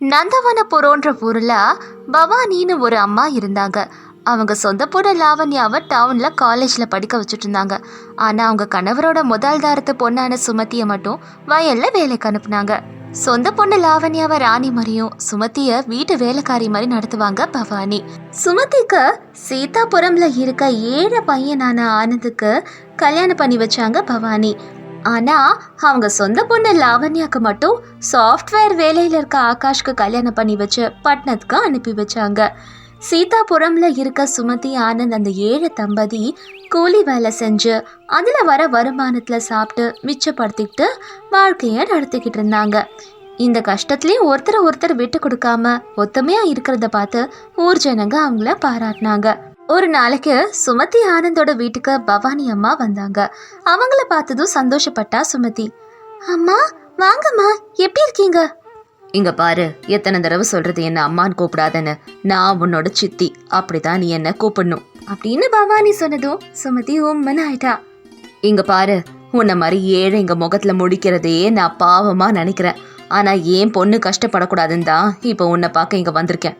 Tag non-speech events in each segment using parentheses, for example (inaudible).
நந்தவனபுரோன்ற ஊர்ல பவானின்னு ஒரு அம்மா இருந்தாங்க. அவங்க சொந்த பொண்ணு லாவண்யாவை டவுன்ல காலேஜ்ல படிக்க வச்சுட்டு இருந்தாங்க. ஆனா அவங்க கணவரோட முதல் தாரத்து பொண்ணான சுமதியை மட்டும் வயல்ல வேலைக்கு அனுப்புனாங்க. சொந்த பொண்ணு லாவண்யாவை ராணி மாதிரியும் சுமதிய வீட்டு வேலைக்காரி மாதிரி நடத்துவாங்க பவானி. சுமதிக்கு சீதாபுரம்ல இருக்க ஏழை பையனான ஆனந்துக்கு கல்யாணம் பண்ணி வச்சாங்க பவானி. ஆனா அவங்க சொந்த பொண்ணு லாவண்யாக்கு மட்டும் சாஃப்ட்வேர் வேலையில இருக்க ஆகாஷ்க்கு கல்யாணம் பண்ணி வச்சு பட்னத்துக்கு அனுப்பி வச்சாங்க. சீதாபுரம்ல இருக்க சுமதி ஆனந்த் அந்த ஏழு தம்பதி கூலி வேலை செஞ்சு அதுல வர வருமானத்துல சாப்பிட்டு மிச்சப்படுத்திக்கிட்டு வாழ்க்கைய நடத்திக்கிட்டு இருந்தாங்க. இந்த கஷ்டத்துலயும் ஒருத்தர் ஒருத்தர் விட்டு கொடுக்காம ஒத்துமையா இருக்கிறத பார்த்து ஊர் ஜனங்க அவங்கள பாராட்டினாங்க. ஒரு நாளைக்கு சுமதி ஆனந்தோட வீட்டுக்கு பவானி அம்மா வந்தாங்க. அவங்கள பார்த்ததும் சந்தோஷப்பட்டா சுமதி. அம்மா வாங்கம்மா எப்படி இருக்கீங்க? இங்க பாரு எத்தனை தடவை சொல்றது என்ன அம்மான்னு கூப்பிடாதன்னு. நான் உன்னோட சித்தி. அப்படிதான் நீ என்ன கூப்பிடணும். அப்படின்னு பவானி சொன்னதும் சுமதி உம்மன் ஆயிட்டா இங்க பாரு உன்னை மாதிரி ஏழை எங்க முகத்துல முடிக்கிறதே நான் பாவமா நினைக்கிறேன். ஆனா ஏன் பொண்ணு கஷ்டப்படக்கூடாதுன்னு தான் இப்போ உன்னை பார்க்க இங்க வந்திருக்கேன்.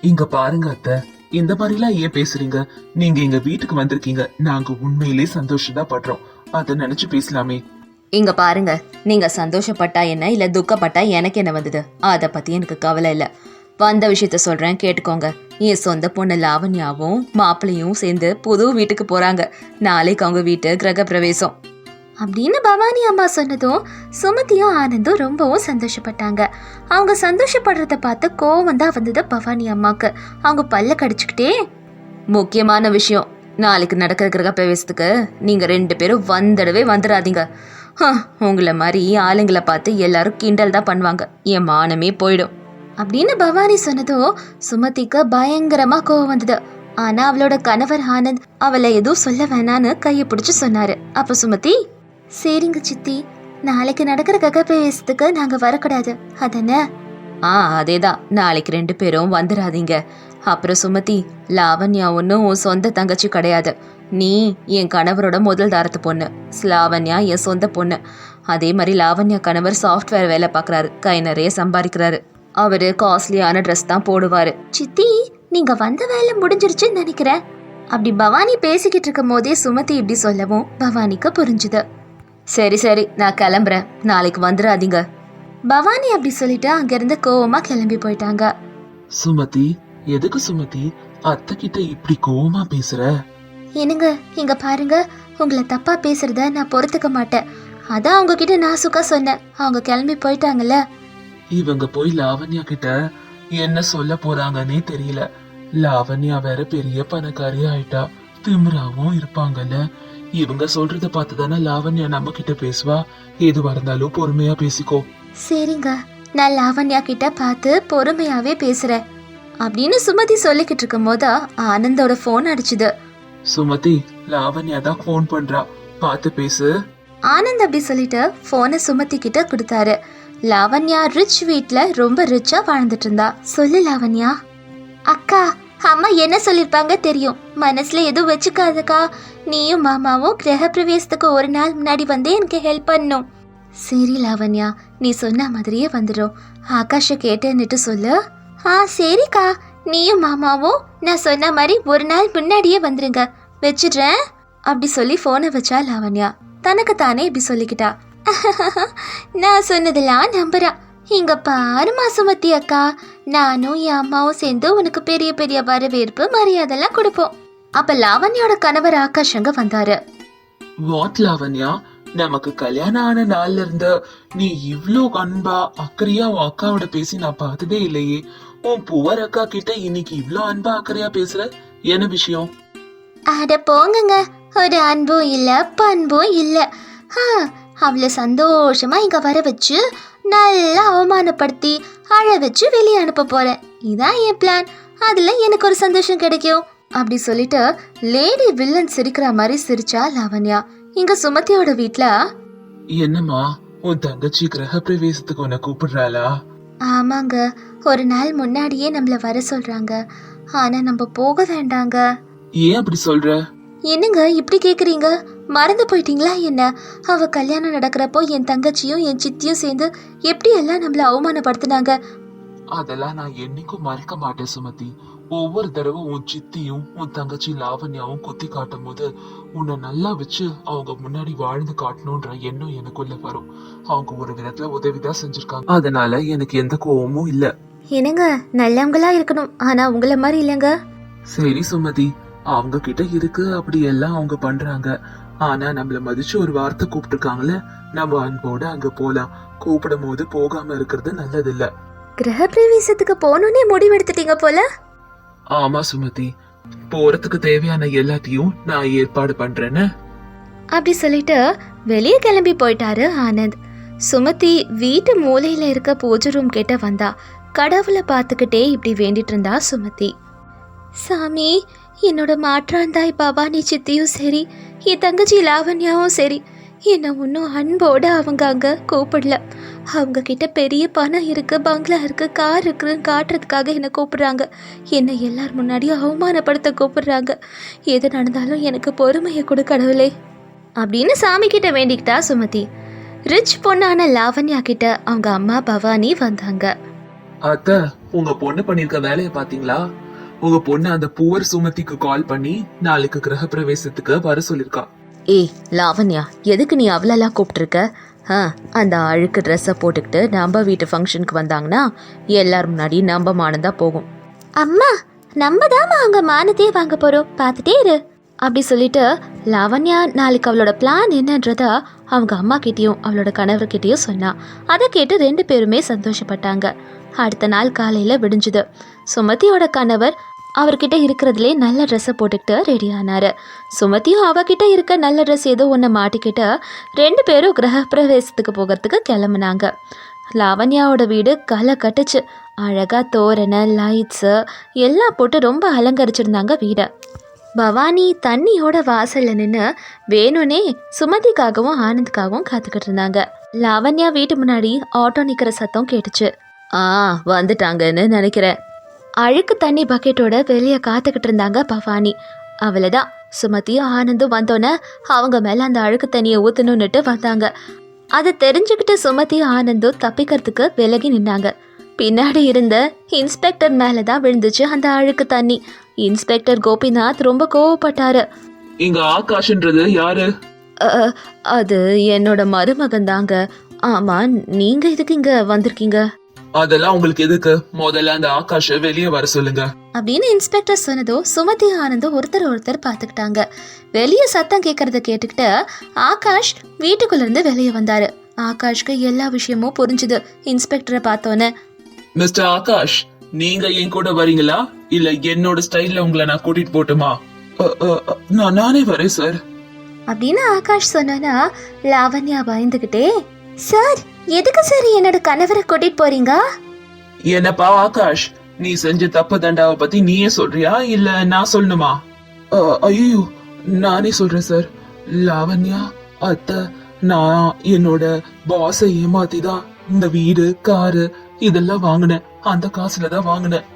இங்க பாருங்க அத்தை. இந்த மாதிரிலாம் ஏன் பேசுறீங்க. நீங்க எங்க வீட்டுக்கு வந்திருக்கீங்க. நாங்க உண்மையிலே சந்தோஷம் தான் படுறோம் அத நினைச்சு பேசலாமே. இங்க பாருங்க. நீங்க சந்தோஷப்பட்டா என்ன இல்ல துக்கப்பட்டா எனக்கு என்ன வந்தது? அத பத்தி எனக்கு கவலை இல்ல. வந்த விஷயத்த சொல்றேன் கேட்டுக்கோங்க. என் சொந்த பொண்ணு லாவண்யாவும் மாப்பிள்ளையும் சேர்ந்து புது வீட்டுக்கு போறாங்க. நாளைக்கு அவங்க வீட்டு கிரக பிரவேசம் அப்படின்னு பவானி அம்மா சொன்னதும் சுமதியும் ஆனந்தும் ரொம்பவும் சந்தோஷப்பட்டாங்க. அவங்க சந்தோஷப்படுறத பார்த்து கோவம் தான் வந்தது பவானி அம்மாக்கு அவங்க பல்ல கடிச்சுக்கிட்டே முக்கியமான விஷயம். நாளைக்கு நடக்கிற கிரக பிரவேசத்துக்கு நீங்க ரெண்டு பேரும் வந்துடவே வந்துடாதீங்க உங்களை மாதிரி ஆளுங்களை பார்த்து எல்லாரும் கிண்டல் தான் பண்ணுவாங்க. என் மானமே போயிடும். அப்படின்னு பவானி சொன்னதும் சுமதிக்கு பயங்கரமா கோவம் வந்தது. ஆனா அவளோட கணவர் ஆனந்த் அவளை எதுவும் சொல்ல வேணான்னு கையை பிடிச்சு சொன்னாரு. அப்ப சுமதி சரிங்க சித்தி. நாளைக்கு நடக்கிற கக பிரவேசத்துக்கு நாங்க வரக்கூடாது. அதானே ஆ அதேதான். நாளைக்கு ரெண்டு பேரும் வந்துடாதீங்க அப்புறம் சுமதி லாவண்யா ஒன்றும் உன் சொந்த தங்கச்சி கிடையாது. நீ என் கணவரோட முதல் தாரத்து பொண்ணு. லாவண்யா என் சொந்த பொண்ணு. அதே மாதிரி லாவண்யா கணவர் சாஃப்ட்வேர் வேலை பார்க்குறாரு. கை நிறைய சம்பாதிக்கிறாரு. அவரு காஸ்ட்லியான ட்ரெஸ் தான் போடுவாரு. சித்தி நீங்க வந்த வேலை முடிஞ்சிருச்சுன்னு நினைக்கிறேன். அப்படி பவானி பேசிக்கிட்டு இருக்கும் போதே சுமதி இப்படி சொல்லவும் பவானிக்கு புரிஞ்சுது. சரி சரி நான் கிளம்புறேன். நாளைக்கு வந்துடாதீங்க. பவானி அப்படி சொல்லிட்டு அங்கிருந்து கோவமா கிளம்பி போயிட்டாங்க. சுமதி எதுக்கு சுமதி? அத்தை கிட்ட இப்படி கோவமா பேசுற? என்னங்க இங்க பாருங்க. உங்களை தப்பா பேசுறத நான் பொறுத்துக்க மாட்டேன். அதான் அவங்க கிட்ட நான் சுக்கா சொன்னேன். அவங்க கிளம்பி போயிட்டாங்கல்ல. இவங்க போய் லாவண்யா கிட்ட என்ன சொல்ல போறாங்கன்னே தெரியல. லாவண்யா வேற பெரிய பணக்காரி ஆயிட்டா. திமிராவும் இருப்பாங்கல்ல. இவங்க சொல்றத பார்த்து தானே லாவண்யா நம்ம கிட்ட பேசுவா? எதுவா இருந்தாலும் பொறுமையா பேசிக்கோ. சரிங்க நான் லாவண்யா கிட்ட பார்த்து பொறுமையாவே பேசுறேன். அப்படின்னு சுமதி சொல்லிக்கிட்டு இருக்கும் போது ஆனந்தோட ஃபோன் அடிச்சுது. சுமதி லாவண்யா தான் ஃபோன் பண்றா. பார்த்து பேசு. ஆனந்த் அப்படி சொல்லிட்டு ஃபோனை சுமதி கிட்ட கொடுத்தாரு. லாவண்யா ரிச் வீட்ல ரொம்ப ரிச்சா வாழ்ந்துட்டு இருந்தா. சொல்லு லாவண்யா. அக்கா அம்மா என்ன சொல்லிருப்பாங்க தெரியும். மனசுல எதுவும் வச்சுக்காதக்கா. நீயும் மாமாவும் கிரக பிரவேசத்துக்கு ஒரு நாள் முன்னாடி வந்து எனக்கு ஹெல்ப் பண்ணும். சரி லாவண்யா நீ சொன்ன மாதிரியே வந்துடும் ஆகாஷ கேட்டேன்னுட்டு சொல்லு. ஆ சரிக்கா. நீயும் மாமாவும் நான் சொன்ன மாதிரி ஒரு நாள் முன்னாடியே வந்துருங்க. வச்சிடுறேன். அப்படி சொல்லி ஃபோனை வச்சா லாவண்யா. தனக்கு தானே இப்படி சொல்லிக்கிட்டா. (laughs) நான் சொன்னதெல்லாம் நம்புறா. இங்க பாருமா சுமதி அக்கா. நானும் என் அம்மாவும் சேர்ந்து உனக்கு பெரிய பெரிய வரவேற்பு மரியாதைலாம் கொடுப்போம். அப்ப லாவண்யோட கணவர் ஆகாஷ் அங்க வந்தாரு? வாட் லாவண்யா? நமக்கு கல்யாணம் ஆன நாள்ல இருந்து நீ இவ்ளோ அன்பா அக்கறையா உன் அக்காவோட பேசி நான் பார்த்ததே இல்லையே. உன் புவர் அக்கா கிட்ட இன்னைக்கு இவ்ளோ அன்பா அக்கறையா பேசுற? என்ன விஷயம்? அட போங்கங்க. ஒரு அன்பும் இல்ல பண்பும் இல்ல. அவளை சந்தோஷமா இங்க வர வச்சு நல்லா அவமானப்படுத்தி அழ வச்சு வெளியே அனுப்ப போறேன். இதான் என் பிளான் அதுல எனக்கு ஒரு சந்தோஷம் கிடைக்கும். அப்படி சொல்லிட்டு லேடி வில்லன் சிரிக்கிற மாதிரி சிரிச்சா லாவண்யா. இங்க சுமதியோட வீட்ல? என்னம்மா உன் தங்கச்சி கிரக பிரவேசத்துக்கு உன்னை கூப்பிடுறாளா? ஆமாங்க. ஒரு நாள் முன்னாடியே நம்மள வர சொல்றாங்க. ஆனா நம்ம போக வேண்டாங்க. ஏன் அப்படி சொல்ற? என்னங்க இப்படி கேக்குறீங்க? மறந்து போயிட்டீங்களா என்ன? அவ கல்யாணம் நடக்கிறப்போ என் தங்கச்சியும் என் சித்தியும் சேர்ந்து எப்படி எல்லாம் நம்மள அவமானப்படுத்தினாங்க? அதெல்லாம் நான் என்னைக்கும் மறக்க மாட்டேன் சுமதி. ஒவ்வொரு தடவை உன் சித்தியும் உன் தங்கச்சி லாவண்யாவும் குத்தி காட்டும் போது உன்னை நல்லா வச்சு அவங்க முன்னாடி வாழ்ந்து காட்டணும்ன்ற எண்ணம் எனக்குள்ள வரும். அவங்க ஒரு விதத்துல உதவிதான் செஞ்சிருக்காங்க. அதனால எனக்கு எந்த கோவமும் இல்ல. என்னங்க நல்லவங்களா இருக்கணும். ஆனா உங்கள மாதிரி இல்லைங்க. சரி சுமதி அவங்க கிட்ட இருக்கு அப்படி எல்லாம் அவங்க பண்றாங்க. ஆனா நம்மள மதிச்சு ஒரு வார்த்தை கூப்பிட்டுருக்காங்களே நம்ம அன்போட அங்க போலாம். கூப்பிடும் போது போகாம இருக்கிறது நல்லது இல்ல கிரக பிரவேசத்துக்கு போகணுன்னே முடிவெடுத்துட்டீங்க போல? ஆமா சுமதி. போறதுக்கு தேவையான எல்லாத்தையும் நான் ஏற்பாடு பண்றேன்னு. அப்படி சொல்லிட்டு வெளியே கிளம்பி போயிட்டாரு ஆனந்த். சுமதி வீட்டு மூலையில இருக்க பூஜை ரூம் கிட்ட வந்தா. கடவுளை பார்த்துக்கிட்டே இப்படி வேண்டிட்டு இருந்தா சுமதி. சாமி என்னோட மாற்றாந்தாய் பவானி சித்தியும் சரி என் தங்கச்சி லாவண்யாவும் சரி என்னை இன்னும் அன்போடு அவங்க அங்கே கூப்பிடல. அவங்க கிட்ட பெரிய பணம் இருக்குது பங்களா இருக்குது கார் இருக்குன்னு காட்டுறதுக்காக என்னை கூப்பிடுறாங்க. என்னை எல்லார் முன்னாடியும் அவமானப்படுத்த கூப்பிடுறாங்க. எது நடந்தாலும் எனக்கு பொறுமையை கொடு கடவுளே. அப்படின்னு சாமி கிட்ட வேண்டிக்கிட்டா சுமதி. ரிச் பொண்ணான லாவண்யா கிட்ட அவங்க அம்மா பவானி வந்தாங்க. அத்தை உங்க பொண்ணு பண்ணிருக்க வேலையை பாத்தீங்களா? உங்க பொண்ணு அந்த புவர் சுமதிக்கு கால் பண்ணி நாளைக்கு கிரக பிரவேசத்துக்கு வர சொல்லிருக்கா. ஏய் லாவண்யா எதுக்கு நீ அவ்வளோலாம் கூப்பிட்டுருக்க? ஆ அந்த அழுக்கு ட்ரெஸ்ஸை போட்டுக்கிட்டு நம்ம வீட்டு ஃபங்க்ஷனுக்கு வந்தாங்கன்னா எல்லார் முன்னாடி நம்ம மானந்தான் போகும். அம்மா நம்ம தாம்மா அவங்க மானத்தையே வாங்க போகிறோம் பார்த்துட்டே இரு. அப்படி சொல்லிட்டு லாவண்யா நாளைக்கு அவளோட பிளான் என்னன்றத அவங்க அம்மா கிட்டேயும் அவளோட கணவர்கிட்டயும் சொன்னா. அதை கேட்டு ரெண்டு பேருமே சந்தோஷப்பட்டாங்க. அடுத்த நாள் காலையில் விடிஞ்சுது. சுமதியோட கணவர் அவர்கிட்ட இருக்கிறதுலே நல்ல ட்ரெஸ்ஸை போட்டுக்கிட்டு ரெடி ஆனார். சுமதியும் அவகிட்ட இருக்க நல்ல ட்ரெஸ் ஏதோ ஒன்று மாட்டிக்கிட்டு ரெண்டு பேரும் கிரக பிரவேசத்துக்கு போகிறதுக்கு கிளம்புனாங்க. லாவண்யாவோட வீடு களை கட்டுச்சு. அழகாக தோரணை லைட்ஸு எல்லாம் போட்டு ரொம்ப அலங்கரிச்சிருந்தாங்க வீடை. பவானி தண்ணியோட வாசலில் நின்று வேணும்னே சுமதிக்காகவும் ஆனந்துக்காகவும் காத்துக்கிட்டு இருந்தாங்க. லாவண்யா வீட்டு முன்னாடி ஆட்டோ நிற்கிற சத்தம் கேட்டுச்சு. ஆ வந்துட்டாங்கன்னு நினைக்கிறேன். அழுக்கு தண்ணி பக்கெட்டோட வெளியே காத்துக்கிட்டு இருந்தாங்க பவானி. அவளை தான் சுமதியும் ஆனந்தும் வந்தோன்னே அவங்க மேலே அந்த அழுக்கு தண்ணியை ஊற்றணுன்னுட்டு வந்தாங்க. அதை தெரிஞ்சுக்கிட்டு சுமதியும் ஆனந்தும் தப்பிக்கிறதுக்கு விலகி நின்னாங்க. பின்னாடி இருந்த இன்ஸ்பெக்டர் மேலே தான் விழுந்துச்சு அந்த அழுக்கு தண்ணி. இன்ஸ்பெக்டர் கோபிநாத் ரொம்ப கோவப்பட்டாரு. இங்க ஆகாஷ்ன்றது யாரு? "அ, அது என்னோட மருமகன் தாங்க ஆமா நீங்க எதுக்கு இங்க வந்திருக்கீங்க? அதெல்லாம் உங்களுக்கு எதுக்கு? முதல்ல அந்த ஆகாஷ வெளியே வர சொல்லுங்க. அப்படின்னு இன்ஸ்பெக்டர் சொன்னதோ சுமதி ஆனந்தும் ஒருத்தர் ஒருத்தர் பார்த்துக்கிட்டாங்க. வெளியே சத்தம் கேட்கறத கேட்டுக்கிட்டு ஆகாஷ் வீட்டுக்குள்ள இருந்து வெளியே வந்தாரு. ஆகாஷ்க்கு எல்லா விஷயமும் புரிஞ்சுது இன்ஸ்பெக்டரை பார்த்தோன்னே. மிஸ்டர் ஆகாஷ் நீங்க என் கூட வரீங்களா? இல்ல என்னோட ஸ்டைல்ல உங்களை நான் கூட்டிட்டு போட்டுமா? நான் நானே வரேன் சார். அப்படின்னு ஆகாஷ் சொன்னா லாவண்யா பயந்துகிட்டே சார் எதுக்கு சார் என்னோட கணவரை கூட்டிட்டு போறீங்க? என்னப்பா ஆகாஷ் நீ செஞ்ச தப்பு தண்டாவை பத்தி நீயே சொல்றியா? இல்ல நான் சொல்லணுமா? ஐயோ நானே சொல்றேன் சார். லாவண்யா அத்தை நான் என்னோட பாஸை ஏமாத்தி தான் இந்த வீடு காரு இதெல்லாம் வாங்கினேன். அந்த காசுல தான் வாங்கினேன்.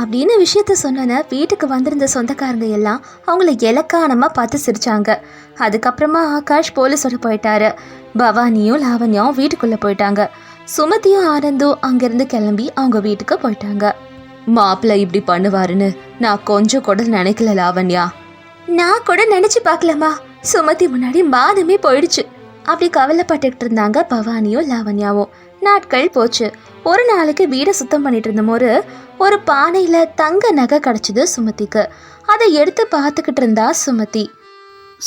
அப்படின்னு விஷயத்த சொன்னோன்னே வீட்டுக்கு வந்திருந்த சொந்தக்காரங்க எல்லாம் அவங்கள இலக்கானமாக பார்த்து சிரிச்சாங்க. அதுக்கப்புறமா ஆகாஷ் போலீஸோட போயிட்டாரு. பவானியும் லாவண்யாவும் வீட்டுக்குள்ளே போயிட்டாங்க. சுமதியும் ஆனந்தும் அங்கேருந்து கிளம்பி அவங்க வீட்டுக்கு போயிட்டாங்க. மாப்பிள்ளை இப்படி பண்ணுவாருன்னு நான் கொஞ்சம் கூட நினைக்கல லாவண்யா. நான் கூட நினச்சி பார்க்கலாமா சுமதி முன்னாடி மாதமே போயிடுச்சு. அப்படி கவலைப்பட்டுக்கிட்டு இருந்தாங்க பவானியும் லாவண்யாவும். நாட்கள் போச்சு. ஒரு நாளைக்கு வீடை சுத்தம் பண்ணிட்டு இருந்தபோது ஒரு பானையில தங்க நகை கிடைச்சது சுமதிக்கு. அதை எடுத்து பார்த்துக்கிட்டு இருந்தா சுமதி.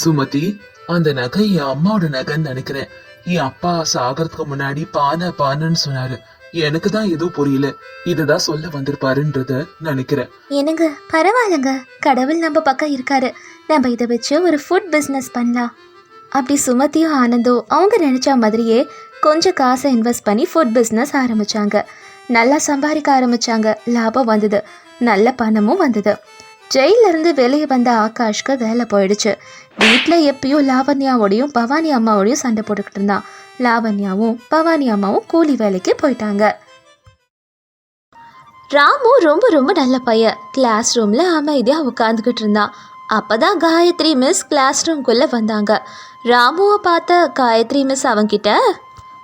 சுமதி அந்த நகை என் அம்மாவோட நகைன்னு நினைக்கிறேன். என் அப்பா சாகறதுக்கு முன்னாடி பானை பானைன்னு சொன்னாரு. எனக்கு தான் எதுவும் புரியல. இதுதான் சொல்ல வந்திருப்பாருன்றத நினைக்கிறேன். என்னங்க பரவாயில்லைங்க. கடவுள் நம்ம பக்கம் இருக்காரு. நம்ம இதை வச்சு ஒரு ஃபுட் பிஸ்னஸ் பண்ணலாம். அப்படி சுமதியும் ஆனந்தும் அவங்க நினைச்ச மாதிரியே கொஞ்சம் காசை இன்வெஸ்ட் பண்ணி ஃபுட் பிஸ்னஸ் ஆரம்பிச்சாங்க. நல்லா சம்பாதிக்க ஆரம்பித்தாங்க லாபம் வந்தது. நல்ல பணமும் வந்தது. ஜெயிலிருந்து வெளியே வந்த ஆகாஷ்க்கு வேலை போயிடுச்சு. வீட்டில் எப்பயும் லாவண்யாவோடையும் பவானி அம்மாவோடையும் சண்டை போட்டுக்கிட்டு இருந்தான். லாவண்யாவும் பவானி அம்மாவும் கூலி வேலைக்கு போயிட்டாங்க. ராமு ரொம்ப ரொம்ப நல்ல பையன். கிளாஸ் ரூமில் அமைதியாக உட்காந்துக்கிட்டு இருந்தான். அப்போ தான் காயத்ரி மிஸ் கிளாஸ் ரூம்குள்ளே வந்தாங்க. ராமுவை பார்த்த காயத்ரி மிஸ் அவங்கிட்ட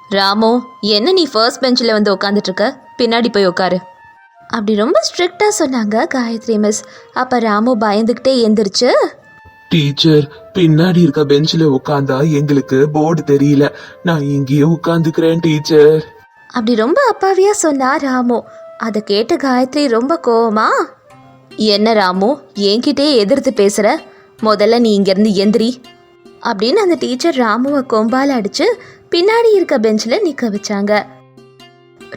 ராமு என்ன நீ ஃபர்ஸ்ட் பெஞ்சில் வந்து உட்காந்துட்டு இருக்க பின்னாடி போய் உட்காரு அப்படி ரொம்ப ஸ்ட்ரிக்டாக சொன்னாங்க காயத்ரி மிஸ் அப்போ ராமு பயந்துக்கிட்டே எந்திரிச்சு டீச்சர் பின்னாடி இருக்க பெஞ்சில உட்காந்தா எங்களுக்கு போர்டு தெரியல. நான் இங்கேயே உட்காந்துக்கிறேன் டீச்சர் அப்படி ரொம்ப அப்பாவியா சொன்னா ராமு. அதை கேட்ட காயத்ரி ரொம்ப கோவமா என்ன ராமு என்கிட்டயே எதிர்த்து பேசுற? முதல்ல நீ இங்கேருந்து எந்திரி. அப்படின்னு அந்த டீச்சர் ராமுவை கொம்பால் அடிச்சு பின்னாடி இருக்க பெஞ்சில் நிற்க வச்சாங்க.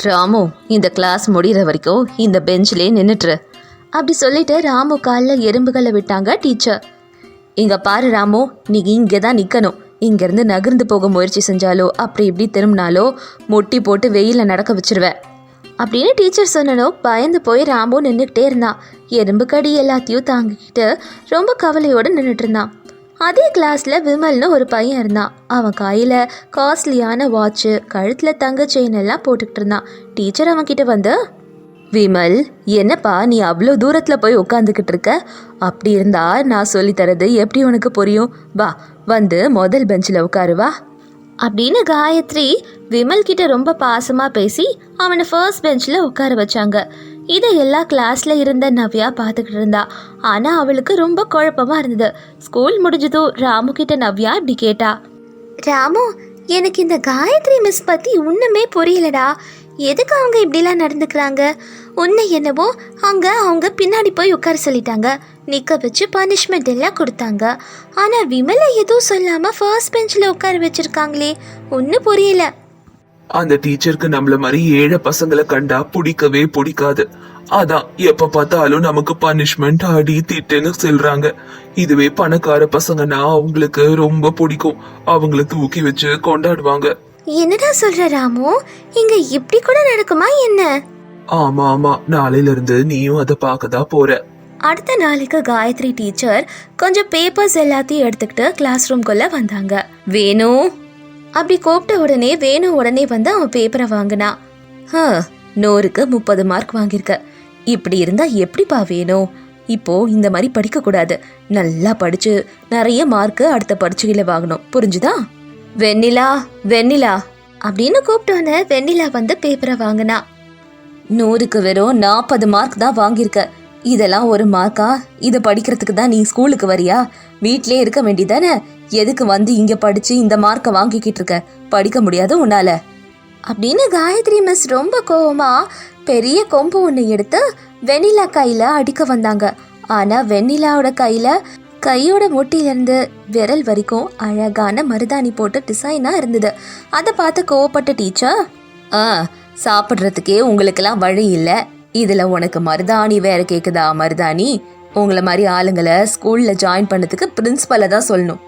ராமு இந்த கிளாஸ் முடிகிற வரைக்கும் இந்த பெஞ்சிலே நின்றுட்டுரு அப்படி சொல்லிட்டு ராமு காலில் எறும்புகளை விட்டாங்க டீச்சர். இங்க பாரு ராமு நீ இங்கே தான் நிற்கணும் இங்கேருந்து நகர்ந்து போக முயற்சி செஞ்சாலோ அப்படி இப்படி திரும்பினாலோ முட்டி போட்டு வெயிலில் நடக்க வச்சிருவேன் அப்படின்னு டீச்சர் சொன்னனோ பயந்து போய் ராமு நின்றுக்கிட்டே இருந்தான். எறும்பு கடி எல்லாத்தையும் தாங்கிக்கிட்டு ரொம்ப கவலையோடு நின்றுட்டு இருந்தான். அதே கிளாஸில் விமல்னு ஒரு பையன் இருந்தான். அவன் கையில் காஸ்ட்லியான வாட்சு கழுத்தில் தங்க செயின் எல்லாம் போட்டுக்கிட்டு இருந்தான். டீச்சர் அவன்கிட்ட வந்து விமல் என்னப்பா நீ அவ்வளோ தூரத்தில் போய் உட்காந்துக்கிட்டு இருக்க? அப்படி இருந்தா நான் சொல்லித்தரது எப்படி உனக்கு புரியும்? வா வந்து முதல் பெஞ்சில் உட்காரு வா. அப்படின்னு காயத்ரி விமல் கிட்ட ரொம்ப பாசமாக பேசி அவனை ஃபர்ஸ்ட் பெஞ்சில் உட்கார வச்சாங்க. இதை எல்லா கிளாஸ்ல இருந்த நவ்யா பார்த்துக்கிட்டு இருந்தா. ஆனால் அவளுக்கு ரொம்ப குழப்பமா இருந்தது. ஸ்கூல் முடிஞ்சதும் ராமு கிட்ட நவ்யா இப்படி கேட்டா. ராமு எனக்கு இந்த காயத்ரி மிஸ் பற்றி ஒன்றுமே புரியலடா. எதுக்கு அவங்க இப்படிலாம் நடந்துக்கிறாங்க? உன்னை என்னவோ அங்கே அவங்க பின்னாடி போய் உட்கார சொல்லிட்டாங்க. நிற்க வச்சு பனிஷ்மெண்ட் எல்லாம் கொடுத்தாங்க. ஆனால் விமலை எதுவும் சொல்லாமல் ஃபர்ஸ்ட் பெஞ்சில் உட்கார வச்சிருக்காங்களே. ஒன்றும் புரியல. அந்த டீச்சருக்கு நம்மள மாதிரி ஏழை பசங்களை கண்டா பிடிக்கவே பிடிக்காது. அதான் எப்ப பார்த்தாலும் நமக்கு பனிஷ்மெண்ட் அடி திட்டுன்னு சொல்றாங்க. இதுவே பணக்கார பசங்கன்னா அவங்களுக்கு ரொம்ப பிடிக்கும். அவங்கள தூக்கி வச்சு கொண்டாடுவாங்க. என்னடா சொல்ற ராமு? இங்க இப்படி கூட நடக்குமா என்ன? ஆமா ஆமா. நாளையில இருந்து நீயும் அதை பார்க்கதான் போற. அடுத்த நாளைக்கு காயத்ரி டீச்சர் கொஞ்சம் பேப்பர்ஸ் எல்லாத்தையும் எடுத்துக்கிட்டு கிளாஸ் ரூம்குள்ள வந்தாங்க. வேணு? அப்படி கூப்பிட்ட உடனே வேணு உடனே வந்து அவன் பேப்பரை வாங்கினா. "ஹ, நூறுக்கு முப்பது மார்க் வாங்கியிருக்க. இப்படி இருந்தா எப்படிப்பா வேணும் இப்போ இந்த மாதிரி படிக்க கூடாது நல்லா படிச்சு நிறைய மார்க்கு அடுத்த பரீட்சையில வாங்கணும். புரிஞ்சுதா? வெண்ணிலா வெண்ணிலா அப்படின்னு கூப்பிட்டோன்னே வெண்ணிலா வந்து பேப்பரை வாங்கினா. நூறுக்கு வெறும் நாற்பது மார்க் தான் வாங்கியிருக்க. இதெல்லாம் ஒரு மார்க்கா? இதை படிக்கிறதுக்கு தான் நீ ஸ்கூலுக்கு வரியா? வீட்டிலே இருக்க வேண்டியதானே? எதுக்கு வந்து இங்க படிச்சு இந்த மார்க்கை வாங்கிக்கிட்டு இருக்க? படிக்க முடியாது உன்னால. அப்படின்னு காயத்ரி மிஸ் ரொம்ப கோவமா பெரிய கொம்பு ஒன்று எடுத்து வெண்ணிலா கையில அடிக்க வந்தாங்க. ஆனா வெண்ணிலாவோட கையில கையோட முட்டிலிருந்து விரல் வரைக்கும் அழகான மருதாணி போட்டு டிசைனா இருந்தது. அதை பார்த்து கோவப்பட்ட டீச்சர் ஆ சாப்பிட்றதுக்கே உங்களுக்கெல்லாம் வழி இல்லை. இதில் உனக்கு மருதாணி வேற கேட்குதா மருதாணி? உங்களை மாதிரி ஆளுங்களை ஸ்கூலில் ஜாயின் பண்ணதுக்கு பிரின்ஸ்பலை தான் சொல்லணும்.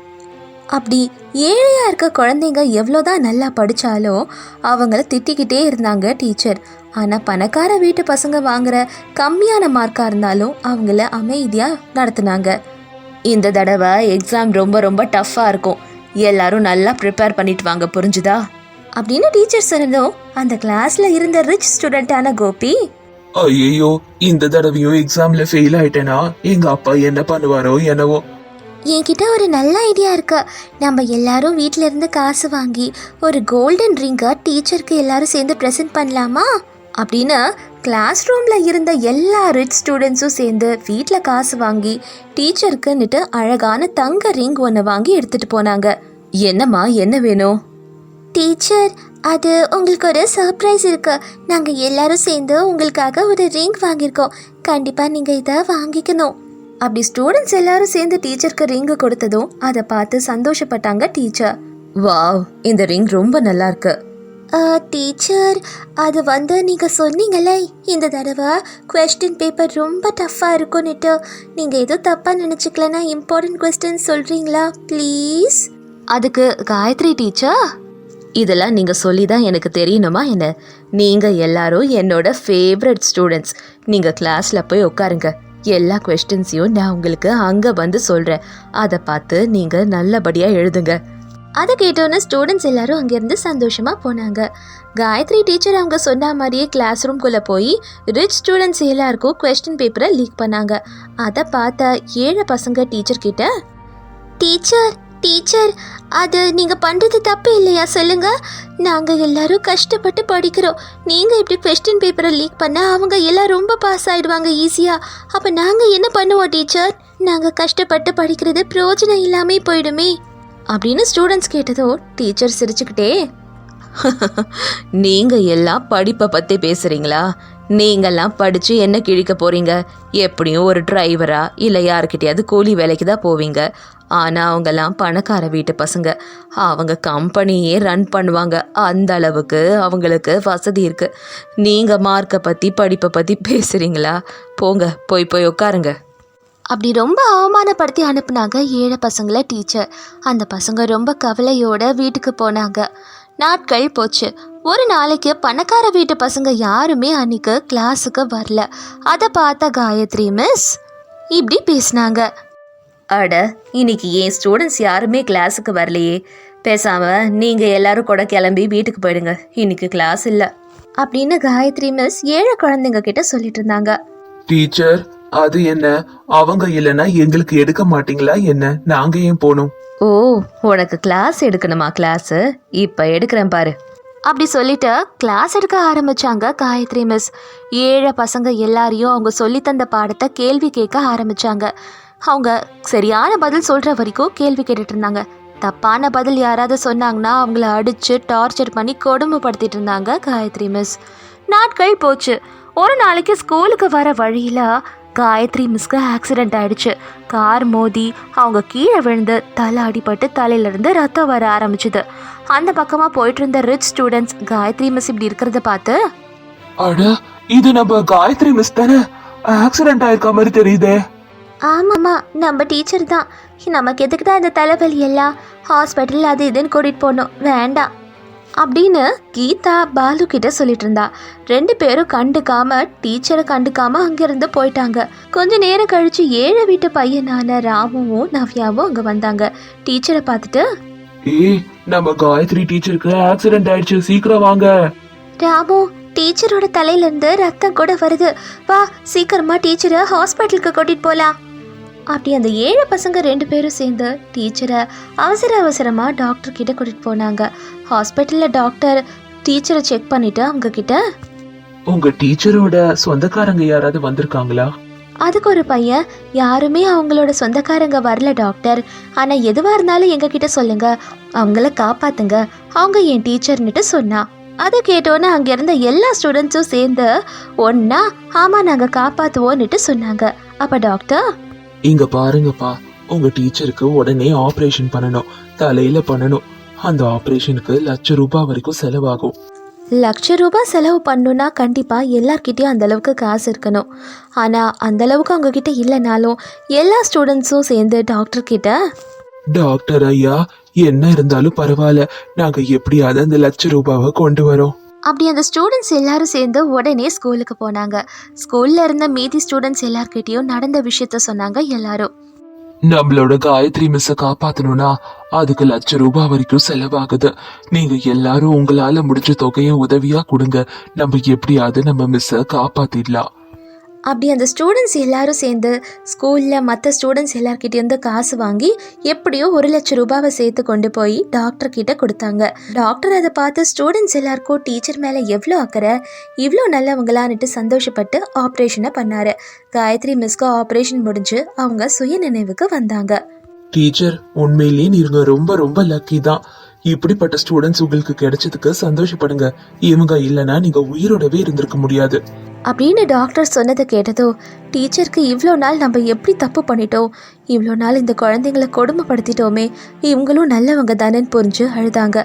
அப்படி ஏழையாக இருக்க குழந்தைங்க எவ்வளோதான் நல்லா படித்தாலும் அவங்கள திட்டிக்கிட்டே இருந்தாங்க டீச்சர் ஆனால் பணக்கார வீட்டு பசங்க வாங்குற கம்மியான மார்க்காக இருந்தாலும் அவங்கள அமைதியாக நடத்துனாங்க. இந்த தடவை எக்ஸாம் ரொம்ப ரொம்ப டஃப்பாக இருக்கும். எல்லாரும் நல்லா ப்ரிப்பேர் பண்ணிட்டு வாங்க புரிஞ்சுதா? அப்படின்னு டீச்சர் சொன்னதும் அந்த கிளாஸில் இருந்த ரிச் ஸ்டூடெண்ட்டான கோபி ஐயோ இந்த தடவையும் எக்ஸாம்ல ஃபெயில் ஆயிட்டேனா? எங்க அப்பா என்ன பண்ணுவாரோ என்னவோ? என்கிட்ட ஒரு நல்ல ஐடியா இருக்கு. நம்ம எல்லாரும் வீட்ல இருந்து காசு வாங்கி ஒரு கோல்டன் ரிங்கை டீச்சருக்கு எல்லாரும் சேர்ந்து ப்ரெசென்ட் பண்ணலாமா? அப்படின்னு கிளாஸ் ரூம்ல இருந்த எல்லா ரிச் ஸ்டூடெண்ட்ஸும் சேர்ந்து வீட்டில் காசு வாங்கி டீச்சருக்குன்னுட்டு அழகான தங்க ரிங் ஒன்று வாங்கி எடுத்துட்டு போனாங்க. என்னம்மா என்ன வேணும்? டீச்சர் அது உங்களுக்கு ஒரு சர்ப்ரைஸ் இருக்கு. நாங்கள் எல்லாரும் சேர்ந்து உங்களுக்காக ஒரு ரிங் வாங்கியிருக்கோம். கண்டிப்பாக நீங்கள் இதை வாங்கிக்கணும். அப்படி ஸ்டூடெண்ட்ஸ் எல்லாரும் சேர்ந்து டீச்சருக்கு ரிங்கு கொடுத்ததும் அதை பார்த்து சந்தோஷப்பட்டாங்க டீச்சர் வாவ் இந்த ரிங் ரொம்ப நல்லா இருக்கு. டீச்சர் அது வந்து நீங்கள் சொன்னீங்கல்ல இந்த தடவை கொஸ்டின் பேப்பர் ரொம்ப டஃப்பாக இருக்கும்னுட்டு நீங்கள் எதுவும் தப்பாக நினச்சிக்கலன்னா இம்பார்ட்டன்ட் கொஸ்டின் சொல்கிறீங்களா ப்ளீஸ் அதுக்கு காயத்ரி டீச்சர் இதெல்லாம் நீங்கள் சொல்லி தான் எனக்கு தெரியணுமா என்ன? நீங்கள் எல்லாரும் என்னோட ஃபேவரட் ஸ்டூடெண்ட்ஸ் நீங்கள் கிளாஸில் போய் உட்காருங்க. எல்லா கொஸ்டின்ஸையும் நான் உங்களுக்கு அங்கே வந்து சொல்கிறேன் அதை பார்த்து நீங்கள் நல்லபடியாக எழுதுங்க. அதை கேட்டோன்னே ஸ்டூடெண்ட்ஸ் எல்லாரும் அங்கேருந்து சந்தோஷமாக போனாங்க. காயத்ரி டீச்சர் அவங்க சொன்ன மாதிரியே கிளாஸ் ரூம்குள்ளே போய் ரிச் ஸ்டூடெண்ட்ஸ் எல்லாருக்கும் கொஸ்டின் பேப்பரை லீக் பண்ணாங்க. அதை பார்த்த ஏழை பசங்க டீச்சர் கிட்ட டீச்சர் டீச்சர் அது நீங்கள் பண்ணுறது தப்பு இல்லையா சொல்லுங்கள் நாங்கள் எல்லாரும் கஷ்டப்பட்டு படிக்கிறோம். நீங்கள் இப்படி கொஸ்டின் பேப்பரை லீக் பண்ணால் அவங்க எல்லாம் ரொம்ப பாஸ் ஆகிடுவாங்க ஈஸியாக அப்போ நாங்கள் என்ன பண்ணுவோம் டீச்சர் நாங்கள் கஷ்டப்பட்டு படிக்கிறது பிரயோஜனம் இல்லாமல் போயிடுமே. அப்படின்னு ஸ்டூடெண்ட்ஸ் கேட்டதோ டீச்சர் சிரிச்சுக்கிட்டே நீங்கள் எல்லாம் படிப்பை பற்றி பேசுகிறீங்களா நீங்கள்லாம் படித்து என்ன கிழிக்க போகிறீங்க எப்படியும் ஒரு டிரைவரா இல்லை யாருக்கிட்டேயாவது கூலி வேலைக்கு தான் போவீங்க. ஆனா அவங்கெல்லாம் பணக்கார வீட்டு பசங்க. அவங்க கம்பெனியே ரன் பண்ணுவாங்க. அந்த அளவுக்கு அவங்களுக்கு வசதி இருக்கு. நீங்க மார்க்கை பத்தி படிப்பை பத்தி பேசுறீங்களா? போங்க போய் போய் உட்காருங்க. அப்படி ரொம்ப அவமானப்படுத்தி அனுப்புனாங்க ஏழை பசங்களை டீச்சர் அந்த பசங்க ரொம்ப கவலையோட வீட்டுக்கு போனாங்க. நாட்கள் போச்சு. ஒரு நாளைக்கு பணக்கார வீட்டு பசங்க யாருமே அன்னைக்கு கிளாஸுக்கு வரல. அதை பார்த்த காயத்ரி மிஸ் இப்படி பேசினாங்க. அட இன்னைக்கு என் ஸ்டூடெண்ட்ஸ் யாருமே கிளாஸுக்கு வரலையே. பேசாம நீங்க எல்லாரும் கூட கிளம்பி வீட்டுக்கு போயிடுங்க. இன்னைக்கு கிளாஸ் இல்லை. அப்படின்னு காயத்ரி மிஸ் ஏழை குழந்தைங்க கிட்ட சொல்லிட்டு இருந்தாங்க. டீச்சர் அது என்ன? அவங்க இல்லைன்னா எங்களுக்கு எடுக்க மாட்டீங்களா என்ன? நாங்க ஏன் போகணும்? ஓ உனக்கு கிளாஸ் எடுக்கணுமா கிளாஸ் இப்போ எடுக்கிறேன் பாரு. அப்படி சொல்லிட்டு கிளாஸ் எடுக்க ஆரம்பிச்சாங்க காயத்ரி மிஸ் ஏழை பசங்க எல்லாரையும் அவங்க சொல்லி தந்த பாடத்தை கேள்வி கேட்க ஆரம்பிச்சாங்க. அவங்க சரியான பதில் சொல்கிற வரைக்கும் கேள்வி கேட்டுட்டு இருந்தாங்க. தப்பான பதில் யாராவது சொன்னாங்கன்னா அவங்கள அடித்து டார்ச்சர் பண்ணி கொடுமைப்படுத்திட்டு இருந்தாங்க காயத்ரி மிஸ் நாட்கள் போச்சு. ஒரு நாளைக்கு ஸ்கூலுக்கு வர வழியில் காயத்ரி மிஸ்க்கு ஆக்சிடென்ட் ஆயிடுச்சு. கார் மோதி அவங்க கீழே விழுந்து தலை அடிபட்டு தலையிலிருந்து ரத்தம் வர ஆரம்பிச்சுது. அந்த பக்கமாக போயிட்டு இருந்த ரிச் ஸ்டூடெண்ட்ஸ் காயத்ரி மிஸ் இப்படி இருக்கிறத பார்த்து அட இது நம்ம காயத்ரி மிஸ் தானே? ஆக்சிடென்ட் ஆயிருக்க மாதிரி தெரியுதே. ஆமாம்மா நம்ம டீச்சர் தான். நமக்கு எதுக்கு தான் இந்த தலைவலி எல்லாம்? ஹாஸ்பிட்டல் அது இதுன்னு கூட்டிகிட்டு போகணும். வேண்டாம். அப்படின்னு கீதா பாலு கிட்ட சொல்லிட்டு இருந்தா. ரெண்டு பேரும் கண்டுக்காம டீச்சரை கண்டுக்காம அங்கிருந்து போயிட்டாங்க. கொஞ்ச நேரம் கழிச்சு ஏழை வீட்டு பையனான ராமுவும் நவ்யாவும் அங்க வந்தாங்க. டீச்சரை பார்த்துட்டு ஏய் நம்ம காயத்ரி டீச்சருக்கு ஆக்சிடென்ட் ஆயிடுச்சு. சீக்கிரம் வாங்க. ராமு டீச்சரோட தலையில இருந்து ரத்தம் கூட வருது. வா சீக்கிரமா டீச்சரை ஹாஸ்பிட்டலுக்கு கூட்டிட்டு போலாம். அப்படி அந்த ஏழு பசங்க ரெண்டு பேரும் சேர்ந்து டீச்சரை அவசர அவசரமா டாக்டர் கிட்ட கூட்டிட்டு போனாங்க. ஹாஸ்பிட்டல்ல டாக்டர் டீச்சரை செக் பண்ணிட்டு அவங்க கிட்ட உங்க டீச்சரோட சொந்தக்காரங்க யாராவது வந்திருக்காங்களா? அதுக்கு ஒரு பையன் யாருமே அவங்களோட சொந்தக்காரங்க வரல டாக்டர். ஆனா எதுவா இருந்தாலும் எங்க கிட்ட சொல்லுங்க அவங்கள காப்பாத்துங்க அவங்க என் டீச்சர்னுட்டு சொன்னா. அதை கேட்டோன்னே அங்க இருந்த எல்லா ஸ்டூடெண்ட்ஸும் சேர்ந்து ஒன்னா ஆமா நாங்க காப்பாத்துவோன்னுட்டு சொன்னாங்க. அப்ப டாக்டர் இங்க பாருங்கப்பா உங்க டீச்சருக்கு உடனே ஆபரேஷன் பண்ணணும் தலையில பண்ணணும். அந்த ஆபரேஷனுக்கு லட்ச ரூபாய் வரைக்கும் செலவாகும். லட்ச ரூபாய் செலவு பண்ணணும்னா கண்டிப்பாக எல்லார்கிட்டயும் அந்த அளவுக்கு காசு இருக்கணும். ஆனால் அந்த அளவுக்கு அவங்க கிட்ட இல்லைனாலும் எல்லா ஸ்டூடெண்ட்ஸும் சேர்ந்து டாக்டர் கிட்ட டாக்டர் ஐயா என்ன இருந்தாலும் பரவாயில்ல. நாங்க எப்படியாவது அந்த லட்ச ரூபாவை கொண்டு வரோம். அப்படி அந்த ஸ்டூடெண்ட்ஸ் எல்லாரும் சேர்ந்து உடனே ஸ்கூலுக்கு போனாங்க. ஸ்கூல்ல இருந்த மீதி ஸ்டூடெண்ட்ஸ் எல்லார்கிட்டயும் நடந்த விஷயத்த சொன்னாங்க எல்லாரும். நம்மளோட காயத்ரி மிஸ்ஸை காப்பாத்தணும்னா அதுக்கு லட்ச ரூபாய் வரைக்கும் செலவாகுது. நீங்க எல்லாரும் உங்களால முடிஞ்ச தொகையை உதவியா கொடுங்க. நம்ம எப்படியாவது நம்ம மிஸ்ஸை காப்பாத்திடலாம். அப்படி அந்த ஸ்டூடெண்ட்ஸ் எல்லாரும் சேர்ந்து ஸ்கூலில் மற்ற ஸ்டூடெண்ட்ஸ் எல்லார்கிட்டேருந்து காசு வாங்கி எப்படியோ ஒரு லட்சம் ரூபாவை சேர்த்து கொண்டு போய் டாக்டர் கிட்ட கொடுத்தாங்க. டாக்டர் அதை பார்த்து ஸ்டூடெண்ட்ஸ் எல்லாருக்கும் டீச்சர் மேலே எவ்வளோ அக்கறை இவ்வளோ நல்லவங்களான்னுட்டு சந்தோஷப்பட்டு ஆப்ரேஷனை பண்ணாரு. காயத்ரி மிஸ்க்கு ஆப்ரேஷன் முடிஞ்சு அவங்க சுய நினைவுக்கு வந்தாங்க. டீச்சர் உண்மையிலேயே நீங்க ரொம்ப ரொம்ப லக்கி தான். இப்படிப்பட்ட ஸ்டூடெண்ட்ஸ் உங்களுக்கு கிடைச்சதுக்கு சந்தோஷப்படுங்க. இவங்க இல்லைன்னா நீங்க உயிரோடவே இருந்திருக்க முடியாது. அப்படின்னு டாக்டர் சொன்னதை கேட்டதோ டீச்சருக்கு இவ்வளோ நாள் நம்ம எப்படி தப்பு பண்ணிட்டோம்? இவ்வளோ நாள் இந்த குழந்தைங்கள கொடுமைப்படுத்திட்டோமே இவங்களும் நல்லவங்க தானேன்னு புரிஞ்சு அழுதாங்க.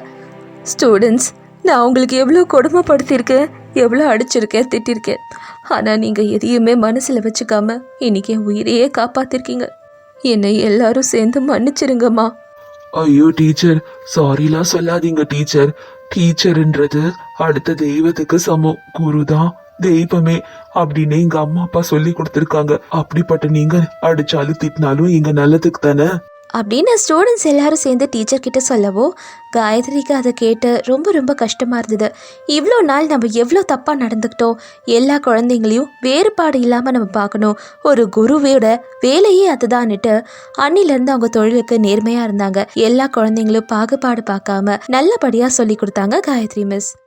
ஸ்டூடெண்ட்ஸ் நான் உங்களுக்கு எவ்வளோ கொடுமைப்படுத்தியிருக்கேன் எவ்வளோ அடிச்சிருக்கேன் திட்டிருக்கேன். ஆனால் நீங்கள் எதையுமே மனசில் வச்சுக்காம இன்னைக்கு என் உயிரையே காப்பாத்திருக்கீங்க. என்னை எல்லாரும் சேர்ந்து மன்னிச்சிருங்கம்மா. ஐயோ டீச்சர் சாரிலாம் சொல்லாதீங்க டீச்சர். டீச்சர்ன்றது அடுத்த தெய்வத்துக்கு சமம். குருதான் தெய்வமே அப்படின்னு எங்க அம்மா அப்பா சொல்லி கொடுத்திருக்காங்க. அப்படிப்பட்ட நீங்க அடிச்சாலும் திட்டினாலும் எங்க நல்லதுக்கு தானே? அப்படின்னு ஸ்டூடெண்ட்ஸ் எல்லாரும் சேர்ந்து டீச்சர் கிட்ட சொல்லவோ காயத்ரிக்கு அதை கேட்டு ரொம்ப ரொம்ப கஷ்டமாக இருந்தது. இவ்வளோ நாள் நம்ம எவ்வளோ தப்பாக நடந்துக்கிட்டோம் எல்லா குழந்தைங்களையும் வேறுபாடு இல்லாமல் நம்ம பார்க்கணும். ஒரு குருவோட வேலையே அதுதான்னுட்டு அன்னிலேருந்து அவங்க தொழிலுக்கு நேர்மையாக இருந்தாங்க. எல்லா குழந்தைங்களும் பாகுபாடு பார்க்காம நல்லபடியாக சொல்லி கொடுத்தாங்க காயத்ரி மிஸ்